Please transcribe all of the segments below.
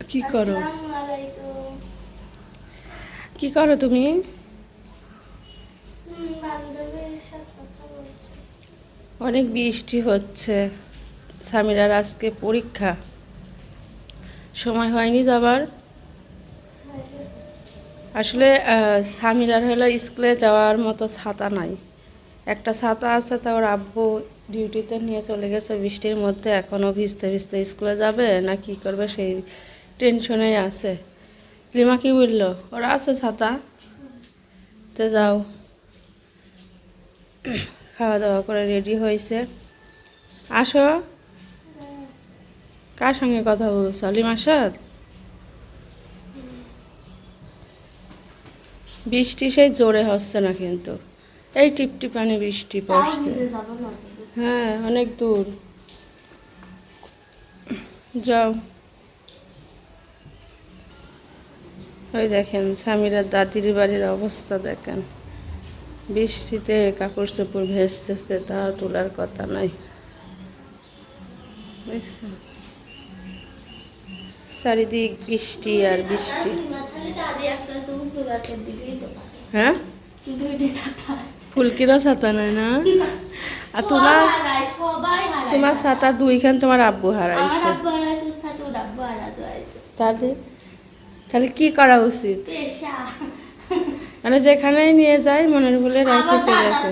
কি করো? কি করো তুমি। অনেক বৃষ্টি হচ্ছে। সামিরার আজকে পরীক্ষা। সময় হয়নি যাবার। আসলে আহ, সামিরার হলো স্কুলে যাওয়ার মতো ছাতা নাই। একটা ছাতা আছে তা ওর আব্বু ডিউটিতে নিয়ে চলে গেছে বৃষ্টির মধ্যে। এখনও ভিজতে ভিজতে স্কুলে যাবে না কি করবে সেই টেনশনেই আছে। লিমা কি বলল? ওরা আছে ছাতা। তো যাও। খাওয়া দাওয়া করে রেডি হয়েছে। আসো। কার সঙ্গে কথা বলছো? লিমার সাথে? বৃষ্টি সেই জোরে হচ্ছে না কিন্তু। এই টিপটিপানি বৃষ্টি পড়ছে। হ্যাঁ অনেক দূর। যাও। ওই দেখেন স্বামীরা দাদির বাড়ির অবস্থা দেখেন। বৃষ্টিতে কাপড় চোপড় ভেজতেছে তা তোলার কথা নাই। দেখছেন? চারিদিক বৃষ্টি আর বৃষ্টি। হ্যাঁ? ফুলকিরও ছাতা নাই না? আর তোমার তোমার ছাতা। দুইখান তোমার আব্বু হারাইছে। আব্বু তাহলে কি করা উচিত? মানে যেখানেই নিয়ে যায় মনের ভুলে রেখে চলে আসে।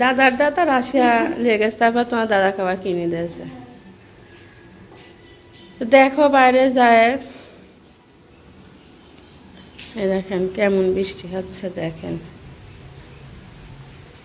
দাদার দাদা রাশিয়া লেগেছে তারপর তোমার দাদা খাবার কিনে দিয়েছে। দেখো বাইরে যায়। এই দেখেন কেমন বৃষ্টি হচ্ছে দেখেন।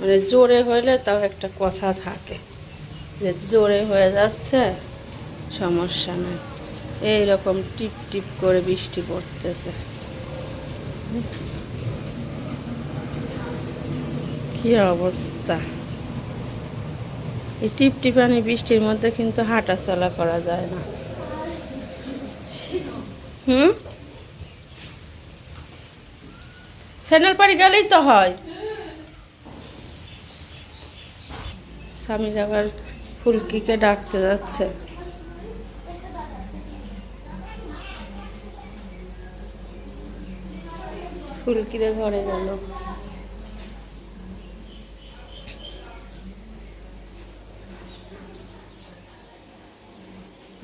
মানে জোরে হইলে তাও একটা কথা থাকে। যে জোরে হয়ে যাচ্ছে সমস্যা নেই। এইরকম টিপ টিপ করে বৃষ্টি পড়তেছে। কি অবস্থা? এই টিপ টিপানি বৃষ্টির মধ্যে কিন্তু হাঁটা চলা করা যায় না। হুম? স্যান্ডেল পাড়ি গেলেই তো হয়। স্বামী আবার ফুলকিকে ডাকতে যাচ্ছে। ফুলকিরে ঘরে গেল।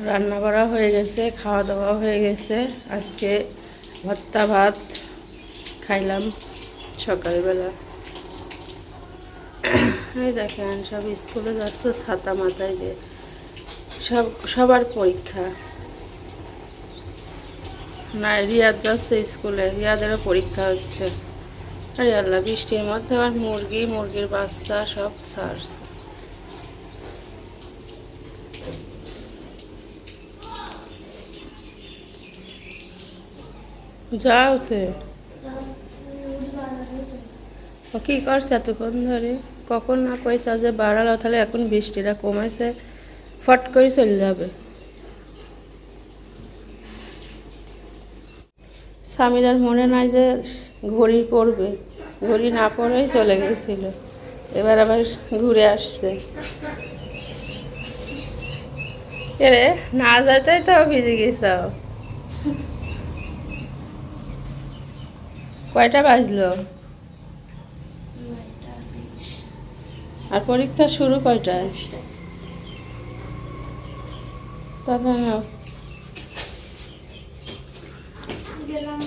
রান্না করা হয়ে গেছে খাওয়া দাওয়া হয়ে গেছে। আজকে ভর্তা ভাত খাইলাম সকালবেলা। এই দেখেন, সব স্কুলে যাচ্ছে ছাতা মাথায় দিয়ে। সব, সবার পরীক্ষা। না, রিয়াদ যাচ্ছে স্কুলে। রিয়াদেরও পরীক্ষা হচ্ছে। আরে আল্লাহ, বৃষ্টির মধ্যে আবার মুরগি, মুরগির বাচ্চা সব ছাড়ছে। যাও তে। ও কি করছে এতক্ষণ ধরে? কখন না কইসা যে বাড়ালো, তাহলে এখন বৃষ্টিটা কমেছে, ফট করে চলে যাবে। স্বামীরার মনে নাই যে ঘড়ি পড়বে। ঘড়ি না পড়েই চলে গেছিল। এবার আবার ঘুরে আসছে। এরে না যাইতেই তো ভিজে গেছ। কয়টা বাজলো? আর পরীক্ষা শুরু কয়টায়? কথা না গেলাম।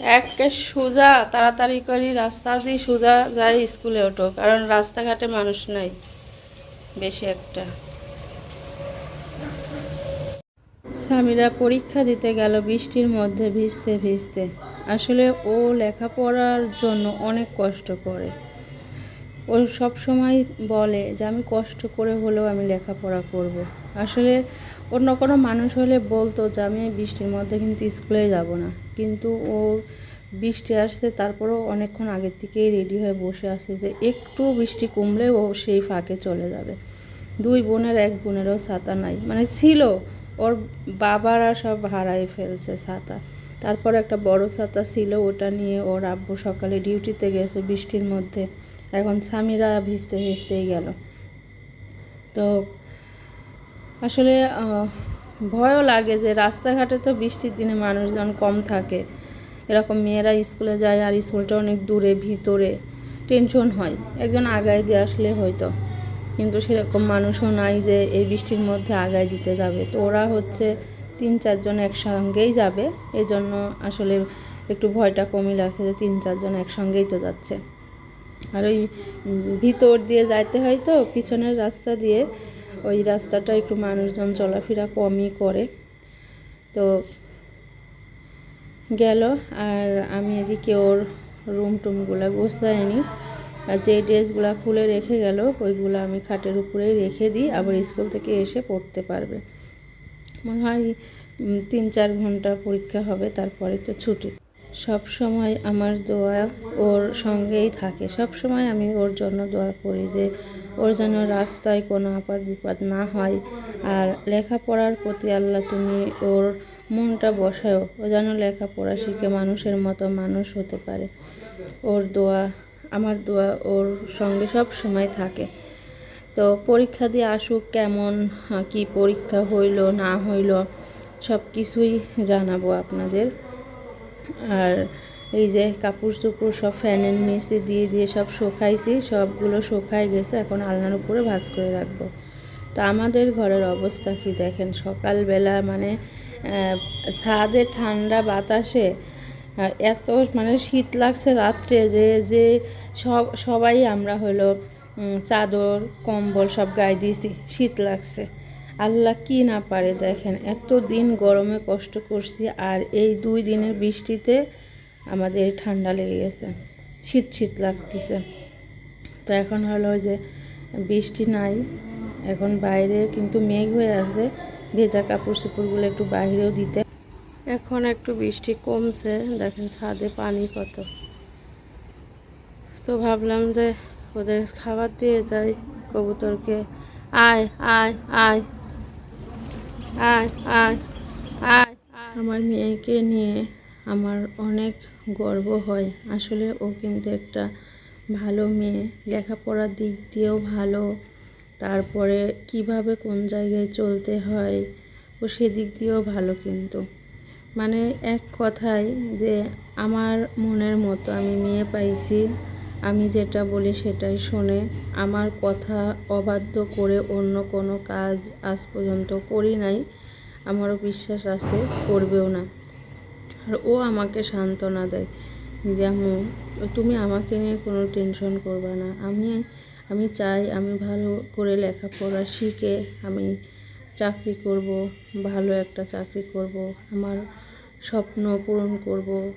একে সোজা, তাড়াতাড়ি করি রাস্তা দিয়ে সোজা যাই স্কুলে ওঠো কারণ রাস্তাঘাটে মানুষ নাই, বেশি একটা। স্বামীরা পরীক্ষা দিতে গেল, বৃষ্টির মধ্যে ভিজতে ভিজতে। আসলে ও লেখাপড়ার জন্য অনেক কষ্ট করে। ও সব সময় বলে যে, আমি কষ্ট করে হলেও আমি লেখাপড়া করব। আসলে অন্য কোনো মানুষ হলে বলতো যে, আমি বৃষ্টির মধ্যে কিন্তু স্কুলে যাব না। কিন্তু ও বৃষ্টি আসতে তারপরেও অনেকক্ষণ আগের থেকেই রেডি হয়ে বসে আছে যে একটু বৃষ্টি কমলে ও সেই ফাঁকে চলে যাবে। দুই বোনের এক বোনেরও ছাতা নাই। মানে ছিল, ওর বাবারা সব হারাই ফেলছে ছাতা। তারপর একটা বড় ছাতা ছিল, ওটা নিয়ে ওর আব্বু সকালে ডিউটিতে গেছে বৃষ্টির মধ্যে। এখন স্বামীরা ভিজতে ভিজতেই গেল। তো আসলে ভয়ও লাগে যে রাস্তাঘাটে তো বৃষ্টির দিনে মানুষজন কম থাকে। এরকম মেয়েরা স্কুলে যায় আর স্কুলটা অনেক দূরে, ভিতরে। টেনশন হয়। একজন আগায় দিয়ে আসলে হয়তো। কিন্তু সেরকম মানুষও নাই যে এই বৃষ্টির মধ্যে আগায় দিতে যাবে। তো ওরা হচ্ছে তিন চারজন একসঙ্গেই যাবে। এই জন্য আসলে একটু ভয়টা কমই লাগে যে তিন চারজন একসঙ্গেই তো যাচ্ছে। আর ওই ভিতর দিয়ে যাইতে হয় তো, পিছনের রাস্তা দিয়ে ওই রাস্তাটা একটু মানুষজন চলাফেরা কমই করে। তো গেল আর আমি এদিকে ওর রুম টুমগুলো গোছায়নি আর যে ড্রেসগুলো খুলে রেখে গেল, ওইগুলো আমি খাটের উপরেই রেখে দিই, আবার স্কুল থেকে এসে পড়তে পারবে। মনে হয় তিন চার ঘণ্টা পরীক্ষা হবে, তারপরে তো ছুটি। সব সময় আমার দোয়া ওর সঙ্গেই থাকে। সব সময় আমি ওর জন্য দোয়া করি যে ওর যেন রাস্তায় কোনো আপাত বিপদ না হয়। আর লেখাপড়ার প্রতি আল্লাহ তুমি ওর মনটা বসায়ও। ও যেন লেখাপড়া শিখে মানুষের মতো মানুষ হতে পারে। ওর দোয়া, আমার দোয়া ওর সঙ্গে সব সময় থাকে। তো পরীক্ষা দিয়ে আসুক কেমন কি পরীক্ষা হইল, না হইল সব কিছুই জানাব আপনাদের। আর এই যে কাপড় চোপড় সব ফ্যানের নিচে দিয়ে দিয়ে সব শুকাইছি, সবগুলো শুকাই গেছে, এখন আলনার উপরে ভাজ করে রাখব। তো আমাদের ঘরের অবস্থা কি দেখেন? সকালবেলা মানে ছাদে ঠান্ডা বাতাসে এত মানে শীত লাগছে রাত্রে যে যে সব, সবাই আমরা হলো চাদর, কম্বল সব গায়ে দিয়েছি, শীত লাগছে। আল্লাহ কি না পারে দেখেন এত দিন গরমে কষ্ট করছি আর এই দুই দিনের বৃষ্টিতে আমাদের ঠান্ডা লেগে গেছে শীত শীত লাগতেছে। তো এখন হলো যে বৃষ্টি নাই, এখন বাইরে কিন্তু মেঘ হয়ে আছে, ভেজা কাপড় চোপড়গুলো একটু বাইরেও দিতে। এখন একটু বৃষ্টি কমছে, দেখেন ছাদে পানি কত। তো ভাবলাম যে ওদের খাবার দিয়ে যাই, কবুতরকে, আয় আয় আয়। আমার মেয়েকে নিয়ে আমার অনেক গর্ব হয়। আসলে ও কিন্তু একটা ভালো মেয়ে। লেখাপড়ার দিক দিয়েও ভালো। তারপরে কীভাবে কোন জায়গায় চলতে হয়, ও সেদিক দিয়েও ভালো কিন্তু। মানে এক কথায় যে আমার মনের মতো আমি মেয়ে পাইছি। আমি যেটা বলি সেটাই শোনে। আমার কথা অবাধ্য করে অন্য কোনো কাজ আজ পর্যন্ত করি নাই। আমারও বিশ্বাস আছে, করবেও না। আর ও আমাকে সান্ত্বনা দেয় যেমন তুমি আমাকে নিয়ে কোনো টেনশন করবে না। আমি আমি চাই আমি ভালো করে লেখাপড়া শিখে আমি চাকরি করব, ভালো একটা চাকরি করব, আমার স্বপ্ন পূরণ করব।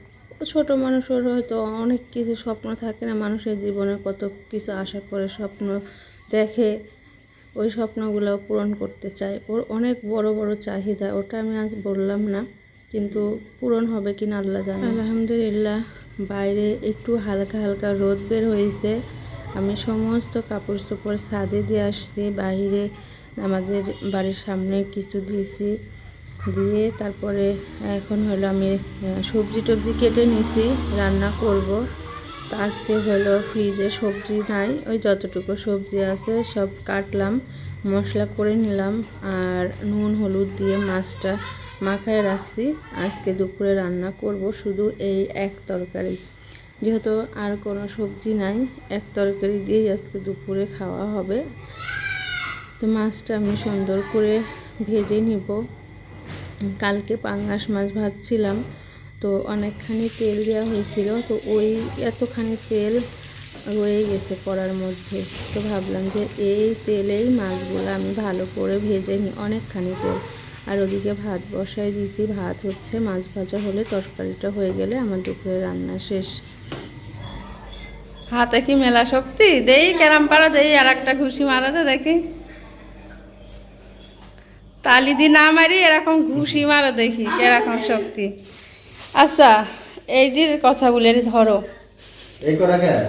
ছোট মানুষের হয়তো অনেক কিছু স্বপ্ন থাকে না। মানুষের জীবনে কত কিছু আশা করে স্বপ্ন দেখে ওই স্বপ্নগুলো পূরণ করতে চায়। ওর অনেক বড় বড় চাহিদা, ওটা আমি আজ বললাম না, কিন্তু পূরণ হবে কিনা আল্লাহ জানে। আলহামদুলিল্লাহ, বাইরে একটু হালকা হালকা রোদ বের হয়েছে। আমি সমস্ত কাপড় চোপড় ছাদে দিয়ে আসছি, বাইরে আমাদের বাড়ির সামনে কিছু দিয়েছি দিয়ে তারপরে এখন হলো আমি সবজি টবজি কেটে নিছি রান্না করব। তো আজকে হলো ফ্রিজে সবজি নাই, ওই যতটুকু সবজি আছে সব কাটলাম, মশলা করে নিলাম, আর নুন, হলুদ দিয়ে মাছটা মাখায় রাখছি। আজকে দুপুরে রান্না করব শুধু এই এক তরকারি। যেহেতু আর কোনো সবজি নাই, এক তরকারি দিয়েই আজকে দুপুরে খাওয়া হবে। তো মাছটা আমি সুন্দর করে ভেজে নিব। কালকে পাঙ্গাস মাছ ভাজছিলাম, তো অনেকখানি তেল দেওয়া হয়েছিল, তো ওই এতখানি তেল রয়ে গেছে কড়ার মধ্যে। তো ভাবলাম যে এই তেলেই মাছগুলো আমি ভালো করে ভেজে নিই, অনেকখানি তেল। আর ওদিকে ভাত বসাই দিয়েছি, ভাত হচ্ছে মাছ ভাজা হলে তরকারিটা হয়ে গেলে আমার দুপুরে রান্না শেষ। হাতে কি মেলা শক্তি? দেই ক্যারাম পাড়া দেই আর একটা ঘুষি মারাতে দেখি। তালি দি না মারি এরকম ঘুষি মারো দেখি কীরকম শক্তি। আচ্ছা এই যে কথা বলে ধরো।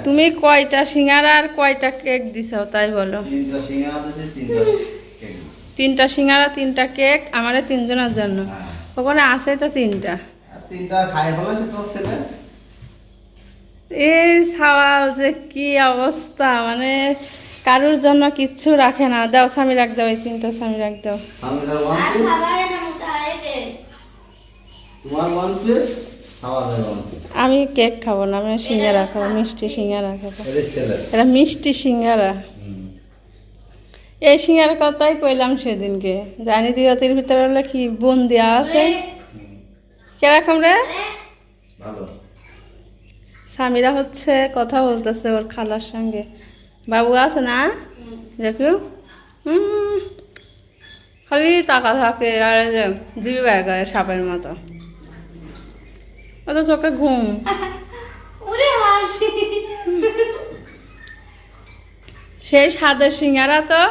তুমি কয়টা সিঙ্গারা আর কয়টা কেক দিছাও তাই বলো। তিনটা সিঙ্গারা দিছে তিনটা কেক আমাদের তিনজনের জন্য। হ্যাঁ। ওখানে আছে তো তিনটা। এর সওয়াল যে কি অবস্থা মানে কারোর জন্য কিচ্ছু রাখে না। দাও স্বামী রাখ দাও এই তিনটা স্বামী রাখ দাও। সামনের ওয়ান আর পিস খাবারে না মোটা আইটেস তোমার ওয়ান পিস আমাদের ওয়ান পিস আমি কেক খাব না আমি সিঙ্গারা খাব মিষ্টি সিঙ্গারা খাব। এটা মিষ্টি সিঙ্গারা। এই সিঙ্গার কথাই কইলাম সেদিনকে। জানি দিয়তির ভিতরে হলে কি বোন দেওয়া আছে। কীরকম রে? ভালো। স্বামীরা হচ্ছে কথা বলতেছে ওর খালার সঙ্গে। বাবু আছে না? দেখু। হুম, খালি টাকা থাকে আর জিবি বের করে সাপের মতো। অত চোখে ঘুম। সেই সাদের সিঙ্গারা তো।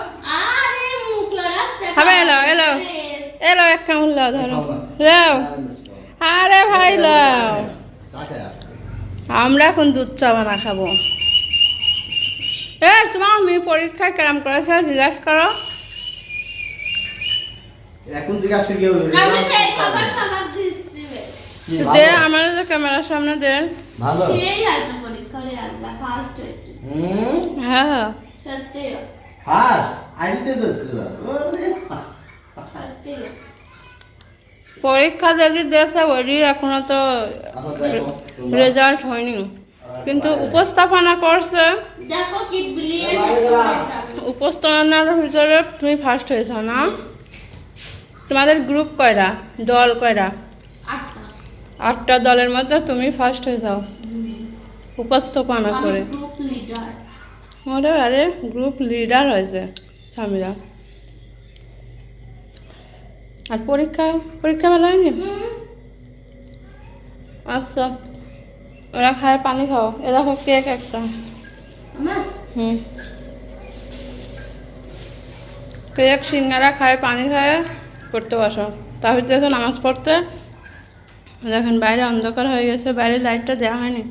লড়াচ্ছে এলো এলো। এলো এক কামড় লাও ধরো। লাও। আরে ভাই লাও। আমরা এখন দুধ চা বানা খাব। এ তোমার মেয়ে পরীক্ষায় কেরাম করেছে? জিজ্ঞাসা করো। এখন জিজ্ঞাসা কেউ আমি সেই খাবার খাবার দিচ্ছি দে? আমার যে ক্যামেরার সামনে দে। ভালো? সেই আসবে পরীক্ষারে আসবে ফার্স্ট হয়েছে। হুম? হ্যাঁ। সত্যি ফার্স্ট সত্যি পরীক্ষা যদি দেশে ওইটি এখনও তো আচ্ছা রেজাল্ট হয়নি। কিন্তু উপস্থাপনা করছে। উপস্থাপনার ভিতরে তুমি ফার্স্ট হয়েছো না? তোমাদের গ্রুপ কয়রা দল কয়রা আটটা। দলের মধ্যে তুমি ফার্স্ট হয়ে যাও। উপস্থাপনা করে। ওরে আরে গ্রুপ লিডার হয়েছে স্বামীরা আর পরীক্ষা? পরীক্ষা ভালো হয়নি? আচ্ছা। ওরা খায় পানি খাও। এ দেখো কেক একটা। হুম। কেক সিঙ্গারা খায় পানি খায় পড়তে বসো। তার ভিতরে নামাজ পড়তে। দেখেন বাইরে অন্ধকার হয়ে গেছে বাইরে লাইটটা দেওয়া হয়নি।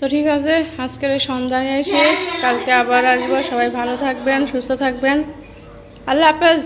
তো ঠিক আছে আজকের এই সন্ধ্যায় শেষ। কালকে আবার আসব। সবাই ভালো থাকবেন সুস্থ থাকবেন। আল্লাহ হাফেজ।